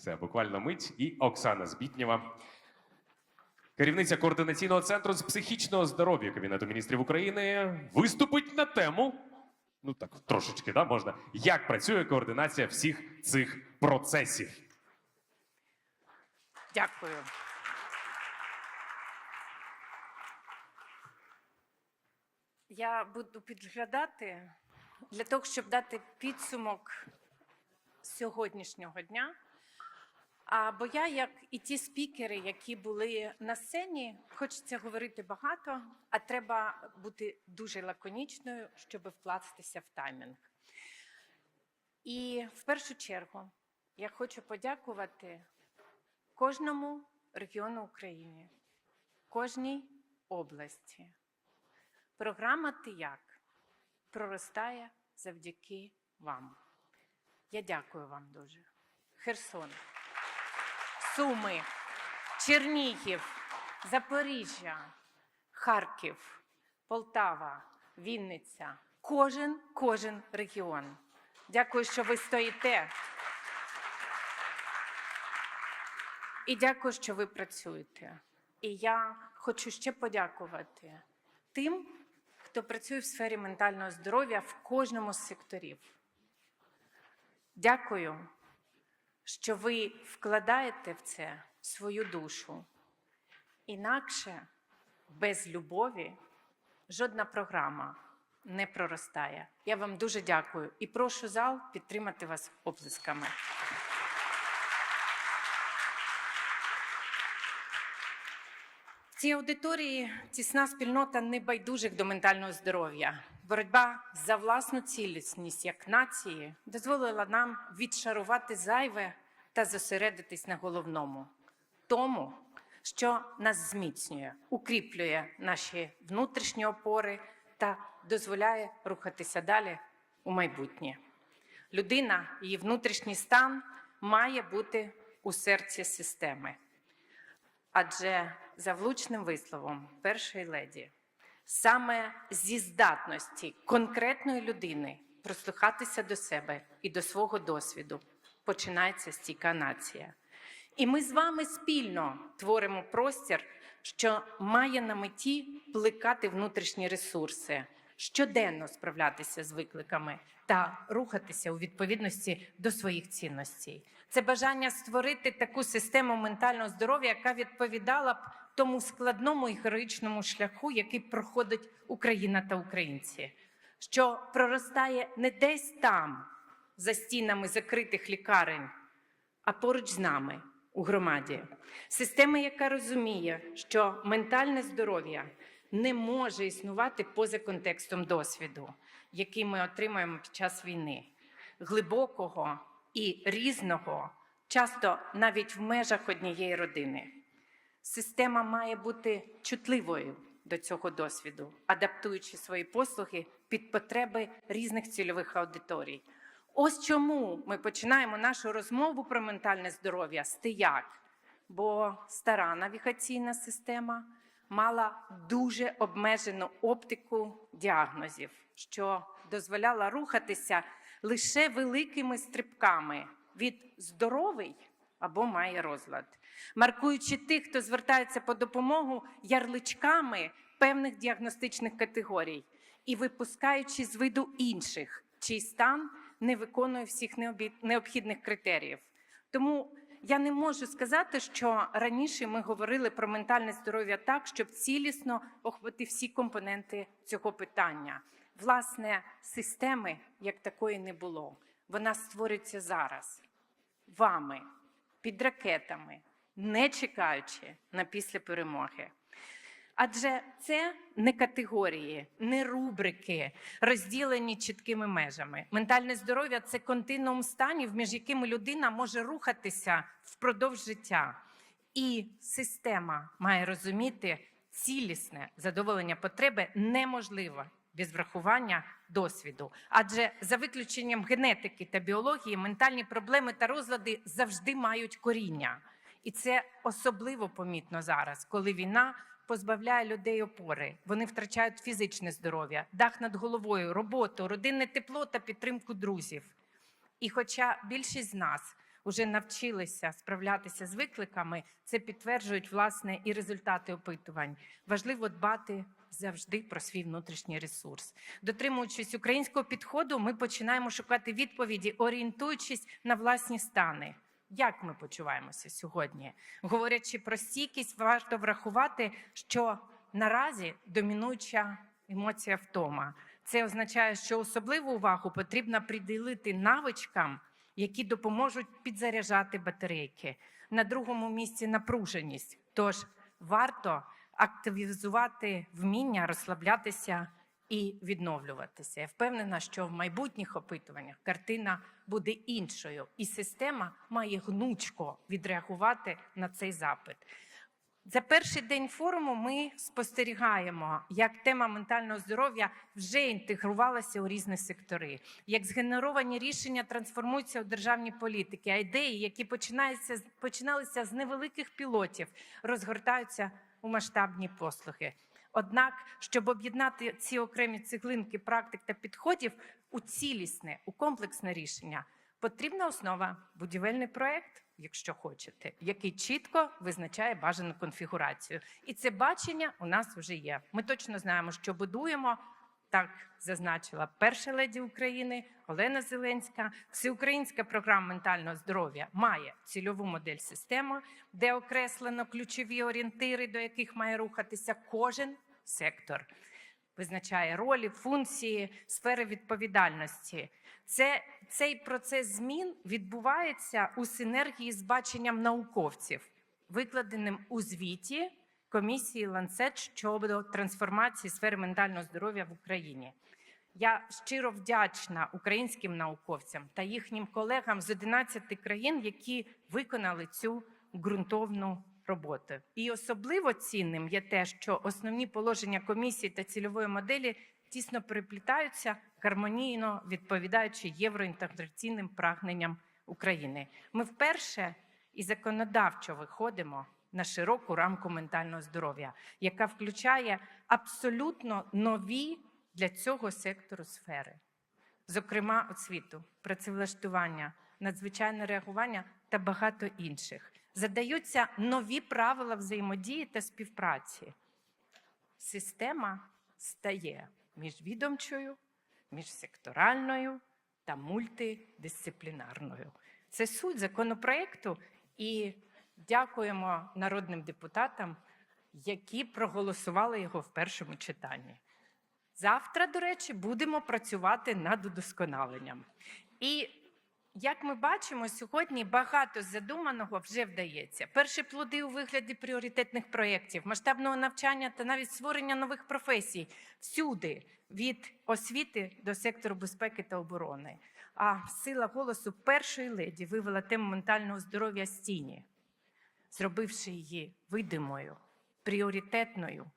Все, буквально мить. І Оксана Збітнєва, керівниця координаційного центру з психічного здоров'я Кабінету міністрів України, виступить на тему. Ну так, трошечки, да, можна. Як працює координація всіх цих процесів? Дякую. Я буду підглядати для того, щоб дати підсумок сьогоднішнього дня. А бо я, як і ті спікери, які були на сцені, хочеться говорити багато, а треба бути дуже лаконічною, щоб вкластися в таймінг. І в першу чергу я хочу подякувати кожному регіону України, кожній області. Програма «Ти як» проростає завдяки вам. Я дякую вам дуже. Херсон, Суми, Чернігів, Запоріжжя, Харків, Полтава, Вінниця. Кожен, кожен регіон. Дякую, що ви стоїте. І дякую, що ви працюєте. І я хочу ще подякувати тим, хто працює в сфері ментального здоров'я в кожному з секторів. Дякую, що ви вкладаєте в це свою душу. Інакше без любові жодна програма не проростає. Я вам дуже дякую і прошу зал підтримати вас оплесками. Цій аудиторії тісна спільнота небайдужих до ментального здоров'я. Боротьба за власну цілісність як нації дозволила нам відшарувати зайве та зосередитись на головному тому, що нас зміцнює, укріплює наші внутрішні опори та дозволяє рухатися далі у майбутнє. Людина, її внутрішній стан має бути у серці системи. Адже за влучним висловом першої леді, саме зі здатності конкретної людини прослухатися до себе і до свого досвіду починається стійка нація. І ми з вами спільно творимо простір, що має на меті плекати внутрішні ресурси, щоденно справлятися з викликами та рухатися у відповідності до своїх цінностей. Це бажання створити таку систему ментального здоров'я, яка відповідала б тому складному і героїчному шляху, який проходить Україна та українці, що проростає не десь там, за стінами закритих лікарень, а поруч з нами у громаді. Система, яка розуміє, що ментальне здоров'я не може існувати поза контекстом досвіду, який ми отримуємо під час війни, глибокого і різного, часто навіть в межах однієї родини. Система має бути чутливою до цього досвіду, адаптуючи свої послуги під потреби різних цільових аудиторій. Ось чому ми починаємо нашу розмову про ментальне здоров'я з «Ти-як». Бо стара навігаційна система мала дуже обмежену оптику діагнозів, що дозволяла рухатися лише великими стрибками від здоровий або має розлад, маркуючи тих, хто звертається по допомогу ярличками певних діагностичних категорій і випускаючи з виду інших, чий стан не виконує всіх необхідних критеріїв. Тому я не можу сказати, що раніше ми говорили про ментальне здоров'я так, щоб цілісно охопити всі компоненти цього питання. Власне, системи як такої не було. Вона створюється зараз вами під ракетами, не чекаючи на після перемоги. Адже це не категорії, не рубрики, розділені чіткими межами. Ментальне здоров'я це континуум станів, між якими людина може рухатися впродовж життя. І система має розуміти, цілісне задоволення потреби неможливо без врахування досвіду. Адже за виключенням генетики та біології, ментальні проблеми та розлади завжди мають коріння. І це особливо помітно зараз, коли війна позбавляє людей опори. Вони втрачають фізичне здоров'я, дах над головою, роботу, родинне тепло та підтримку друзів. І хоча більшість з нас вже навчилися справлятися з викликами, це підтверджують власне і результати опитувань. Важливо дбати завжди про свій внутрішній ресурс. Дотримуючись українського підходу, ми починаємо шукати відповіді, орієнтуючись на власні стани. Як ми почуваємося сьогодні? Говорячи про стійкість, варто врахувати, що наразі домінуюча емоція втома. Це означає, що особливу увагу потрібно приділити навичкам, які допоможуть підзаряджати батарейки. На другому місці напруженість. Тож варто активізувати вміння розслаблятися і відновлюватися. Я впевнена, що в майбутніх опитуваннях картина буде іншою, і система має гнучко відреагувати на цей запит. За перший день форуму ми спостерігаємо, як тема ментального здоров'я вже інтегрувалася у різні сектори, як згенеровані рішення трансформуються у державні політики, а ідеї, які починалися з невеликих пілотів, розгортаються у масштабні послуги. Однак, щоб об'єднати ці окремі цеглинки практик та підходів у цілісне, у комплексне рішення, потрібна основа будівельний проект, якщо хочете, який чітко визначає бажану конфігурацію. І це бачення у нас вже є. Ми точно знаємо, що будуємо. Так зазначила перша леді України Олена Зеленська. Всеукраїнська програма ментального здоров'я має цільову модель системи, де окреслено ключові орієнтири, до яких має рухатися кожен сектор. Визначає ролі, функції, сфери відповідальності. Це, цей процес змін відбувається у синергії з баченням науковців, викладеним у звіті комісії Ланцет щодо трансформації сфери ментального здоров'я в Україні. Я щиро вдячна українським науковцям та їхнім колегам з 11 країн, які виконали цю ґрунтовну роботу. І особливо цінним є те, що основні положення комісії та цільової моделі тісно переплітаються гармонійно відповідаючи євроінтеграційним прагненням України. Ми вперше і законодавчо виходимо на широку рамку ментального здоров'я, яка включає абсолютно нові для цього сектору сфери, зокрема освіту, працевлаштування, надзвичайне реагування та багато інших. Задаються нові правила взаємодії та співпраці. Система стає міжвідомчою, міжсекторальною та мультидисциплінарною. Це суть законопроекту, і дякуємо народним депутатам, які проголосували його в першому читанні. Завтра, до речі, будемо працювати над удосконаленням. І як ми бачимо, сьогодні багато задуманого вже вдається. Перші плоди у вигляді пріоритетних проєктів, масштабного навчання та навіть створення нових професій всюди, від освіти до сектору безпеки та оборони. А сила голосу першої леді вивела тему ментального здоров'я з тіні, зробивши її видимою, пріоритетною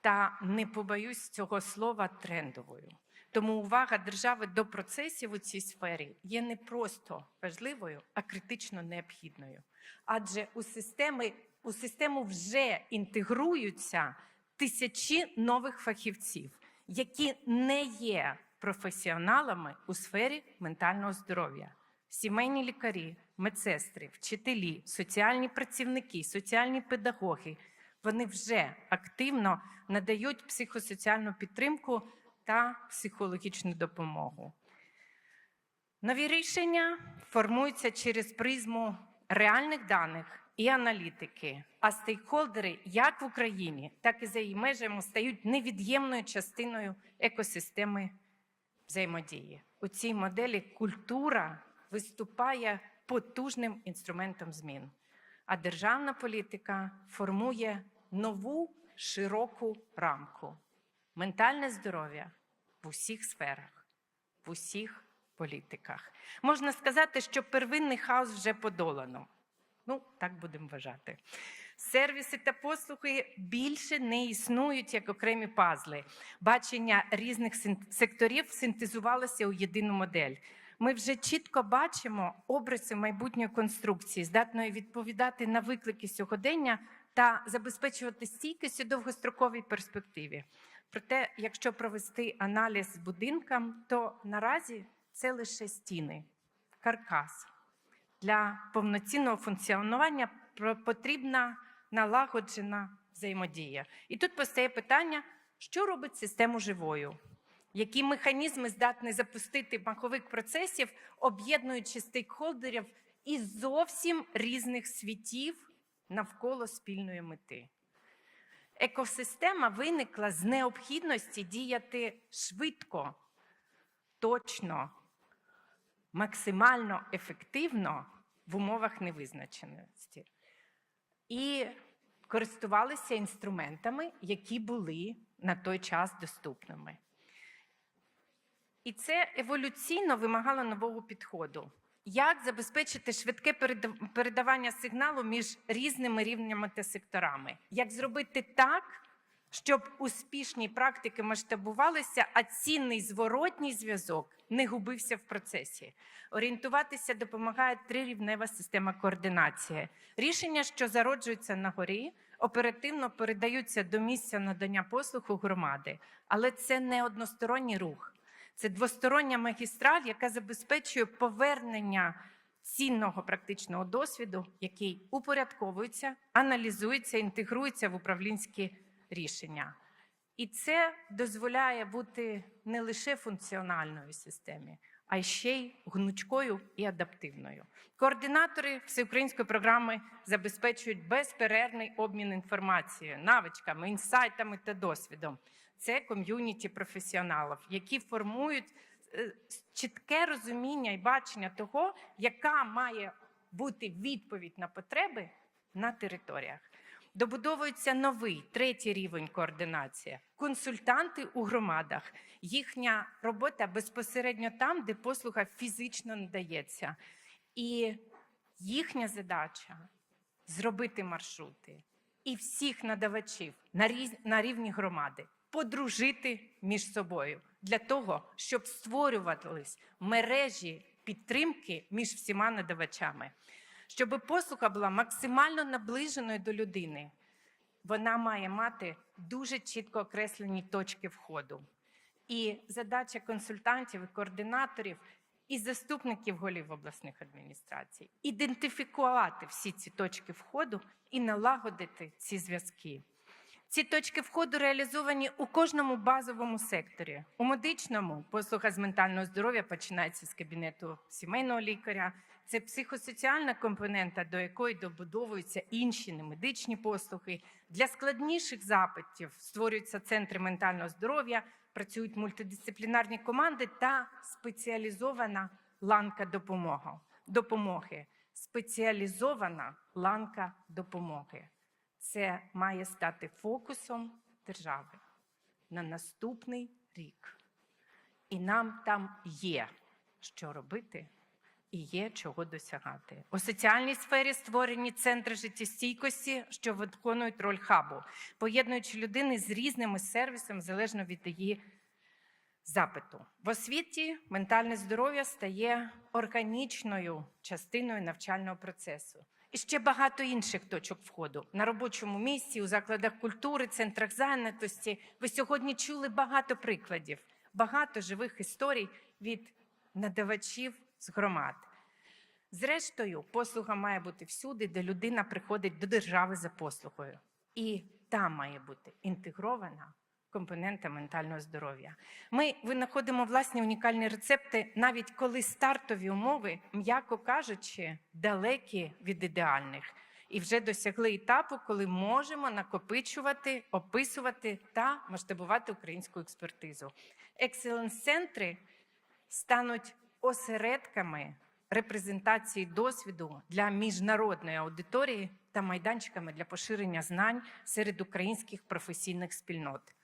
та не побоюсь цього слова трендовою. Тому увага держави до процесів у цій сфері є не просто важливою, а критично необхідною. Адже у системи у систему вже інтегруються тисячі нових фахівців, які не є професіоналами у сфері ментального здоров'я. Сімейні лікарі, медсестри, вчителі, соціальні працівники, соціальні педагоги вони вже активно надають психосоціальну підтримку та психологічну допомогу. Нові рішення формуються через призму реальних даних і аналітики, а стейкхолдери як в Україні, так і за її межами стають невід'ємною частиною екосистеми взаємодії. У цій моделі культура виступає потужним інструментом змін, а державна політика формує нову широку рамку. Ментальне здоров'я в усіх сферах, в усіх політиках. Можна сказати, що первинний хаос вже подолано. Ну, так будемо вважати. Сервіси та послуги більше не існують як окремі пазли. Бачення різних секторів синтезувалося у єдину модель. Ми вже чітко бачимо обриси майбутньої конструкції, здатної відповідати на виклики сьогодення та забезпечувати стійкість у довгостроковій перспективі. Проте, якщо провести аналіз будинкам, то наразі це лише стіни, каркас. для повноцінного функціонування потрібна налагоджена взаємодія. І тут постає питання, що робить систему живою? Які механізми здатні запустити маховик процесів, об'єднуючи стейкхолдерів із зовсім різних світів навколо спільної мети? Екосистема виникла з необхідності діяти швидко, точно, максимально ефективно в умовах невизначеності. І користувалися інструментами, які були на той час доступними. І це еволюційно вимагало нового підходу. Як забезпечити швидке переда- передавання сигналу між різними рівнями та секторами? Як зробити так, щоб успішні практики масштабувалися, а цінний зворотній зв'язок не губився в процесі? Орієнтуватися допомагає трирівнева система координації. Рішення, що зароджуються на горі, оперативно передаються до місця надання послуг у громади, але це не односторонній рух. Це двостороння магістраль, яка забезпечує повернення цінного практичного досвіду, який упорядковується, аналізується, інтегрується в управлінські рішення. І це дозволяє бути не лише функціональною системі, а ще й гнучкою і адаптивною. Координатори всеукраїнської програми забезпечують безперервний обмін інформацією, навичками, інсайтами та досвідом. Це ком'юніті професіоналів, які формують е, чітке розуміння і бачення того, яка має бути відповідь на потреби на територіях. Добудовується новий третій рівень координації. Консультанти у громадах. Їхня робота безпосередньо там, де послуга фізично надається. І їхня задача зробити маршрути і всіх надавачів на рівні громади подружити між собою для того, щоб створювались мережі підтримки між всіма надавачами, щоб послуга була максимально наближеною до людини. Вона має мати дуже чітко окреслені точки входу. І задача консультантів і координаторів і заступників голів обласних адміністрацій ідентифікувати всі ці точки входу і налагодити ці зв'язки. Ці точки входу реалізовані у кожному базовому секторі. У медичному послуга з ментального здоров'я починається з кабінету сімейного лікаря. Це психосоціальна компонента, до якої добудовуються інші немедичні послуги. Для складніших запитів створюються центри ментального здоров'я, працюють мультидисциплінарні команди та спеціалізована ланка допомоги. допомоги. Спеціалізована ланка допомоги. Це має стати фокусом держави на наступний рік. І нам там є що робити і є чого досягати. У соціальній сфері створені центри життєстійкості, що виконують роль хабу, поєднуючи людини з різними сервісами залежно від її запиту. В освіті ментальне здоров'я стає органічною частиною навчального процесу. І ще багато інших точок входу на робочому місці, у закладах культури, центрах зайнятості. Ви сьогодні чули багато прикладів, багато живих історій від надавачів з громад. Зрештою, послуга має бути всюди, де людина приходить до держави за послугою. І там має бути інтегрована компонента ментального здоров'я. Ми винаходимо власні унікальні рецепти, навіть коли стартові умови, м'яко кажучи, далекі від ідеальних. І вже досягли етапу, коли можемо накопичувати, описувати та масштабувати українську експертизу. Екселенс-центри стануть осередками репрезентації досвіду для міжнародної аудиторії та майданчиками для поширення знань серед українських професійних спільнот.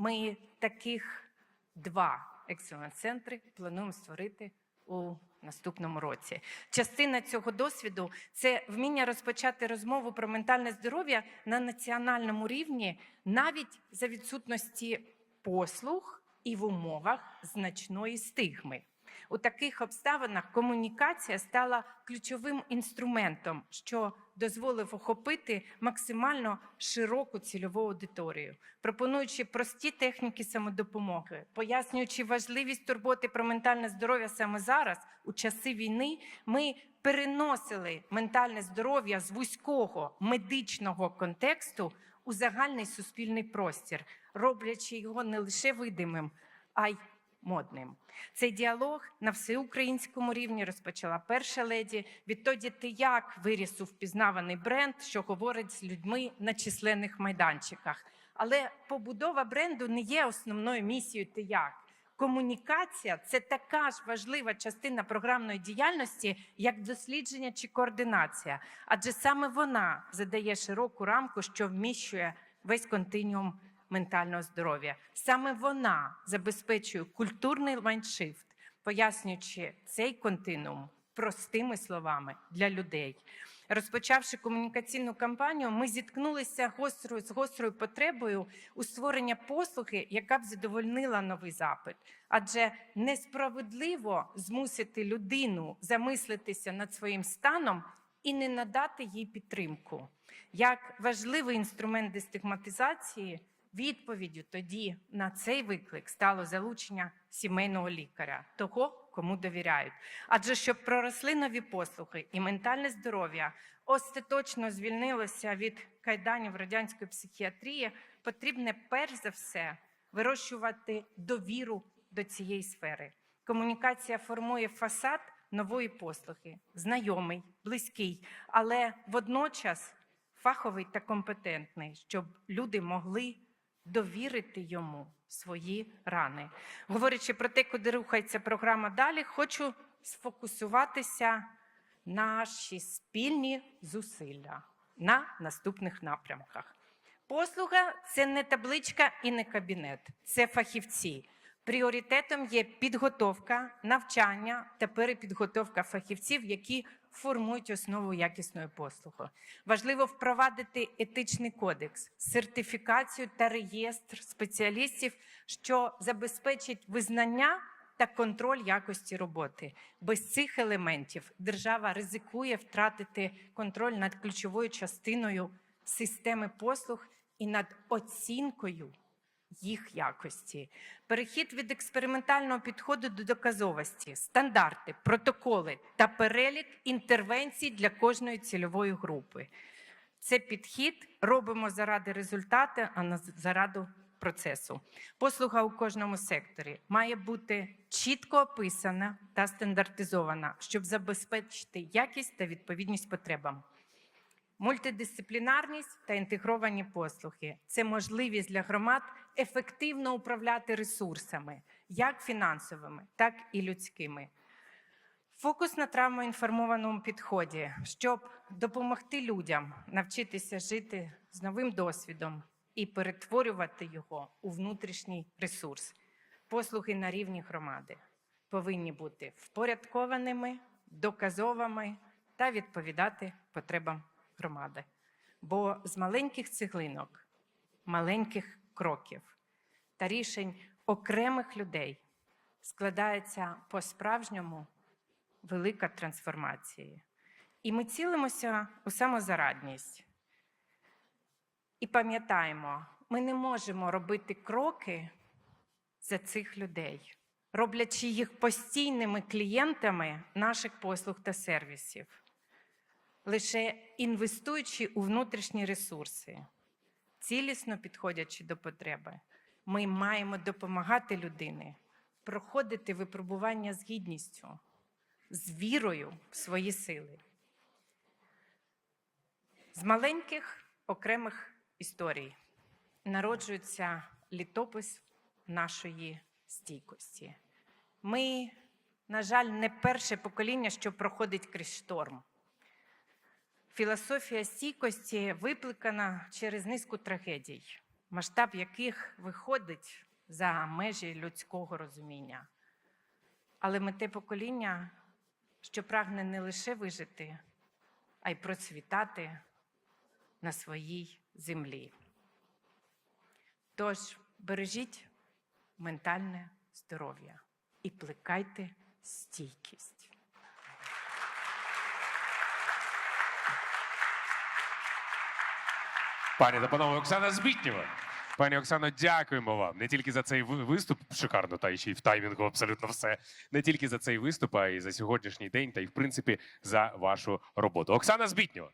Ми таких два екселенс-центри плануємо створити у наступному році. Частина цього досвіду це вміння розпочати розмову про ментальне здоров'я на національному рівні, навіть за відсутності послуг і в умовах значної стигми. У таких обставинах комунікація стала ключовим інструментом, що дозволив охопити максимально широку цільову аудиторію, пропонуючи прості техніки самодопомоги, пояснюючи важливість турботи про ментальне здоров'я саме зараз, у часи війни, ми переносили ментальне здоров'я з вузького медичного контексту у загальний суспільний простір, роблячи його не лише видимим, а й модним. Цей діалог на всеукраїнському рівні розпочала перша леді. Відтоді ти як виріс у впізнаваний бренд, що говорить з людьми на численних майданчиках. Але побудова бренду не є основною місією ти як. Комунікація це така ж важлива частина програмної діяльності, як дослідження чи координація, адже саме вона задає широку рамку, що вміщує весь континіум ментального здоров'я. Саме вона забезпечує культурний лайншифт, пояснюючи цей континуум простими словами для людей. Розпочавши комунікаційну кампанію, ми зіткнулися гострою з гострою потребою у створення послуги, яка б задовольнила новий запит. Адже несправедливо змусити людину замислитися над своїм станом і не надати їй підтримку. Як важливий інструмент дестигматизації, відповіддю тоді на цей виклик стало залучення сімейного лікаря, того, кому довіряють. Адже щоб проросли нові послуги і ментальне здоров'я остаточно звільнилося від кайданів радянської психіатрії, потрібне перш за все вирощувати довіру до цієї сфери. Комунікація формує фасад нової послуги, знайомий, близький, але водночас фаховий та компетентний, щоб люди могли довірити йому свої рани. Говорячи про те, куди рухається програма далі, хочу сфокусуватися наші спільні зусилля на наступних напрямках. Послуга це не табличка і не кабінет, це фахівці. Пріоритетом є підготовка, навчання та перепідготовка фахівців, які формують основу якісної послуги. Важливо впровадити етичний кодекс, сертифікацію та реєстр спеціалістів, що забезпечить визнання та контроль якості роботи. Без цих елементів держава ризикує втратити контроль над ключовою частиною системи послуг і над оцінкою їх якості. Перехід від експериментального підходу до доказовості, стандарти, протоколи та перелік інтервенцій для кожної цільової групи. Це підхід робимо заради результату, а не заради процесу. Послуга у кожному секторі має бути чітко описана та стандартизована, щоб забезпечити якість та відповідність потребам. Мультидисциплінарність та інтегровані послуги це можливість для громад ефективно управляти ресурсами, як фінансовими, так і людськими. Фокус на травмоінформованому підході, щоб допомогти людям навчитися жити з новим досвідом і перетворювати його у внутрішній ресурс. Послуги на рівні громади повинні бути впорядкованими, доказовими та відповідати потребам громади. Бо з маленьких цеглинок, маленьких кроків та рішень окремих людей складається по-справжньому велика трансформація. І ми цілимося у самозарадність. І пам'ятаємо, ми не можемо робити кроки за цих людей, роблячи їх постійними клієнтами наших послуг та сервісів лише інвестуючи у внутрішні ресурси, цілісно підходячи до потреби, ми маємо допомагати людині проходити випробування з гідністю, з вірою в свої сили. З маленьких окремих історій народжується літопис нашої стійкості. Ми, на жаль, не перше покоління, що проходить крізь шторм. Філософія стійкості викликана через низку трагедій, масштаб яких виходить за межі людського розуміння. Але ми те покоління, що прагне не лише вижити, а й процвітати на своїй землі. Тож бережіть ментальне здоров'я і плекайте стійкість. Пані та панове, Оксана Збітнєва. Пані Оксано, дякуємо вам не тільки за цей виступ, шикарно, та ще й в таймінгу абсолютно все. Не тільки за цей виступ, а й за сьогоднішній день, та й в принципі за вашу роботу. Оксана Збітнєва.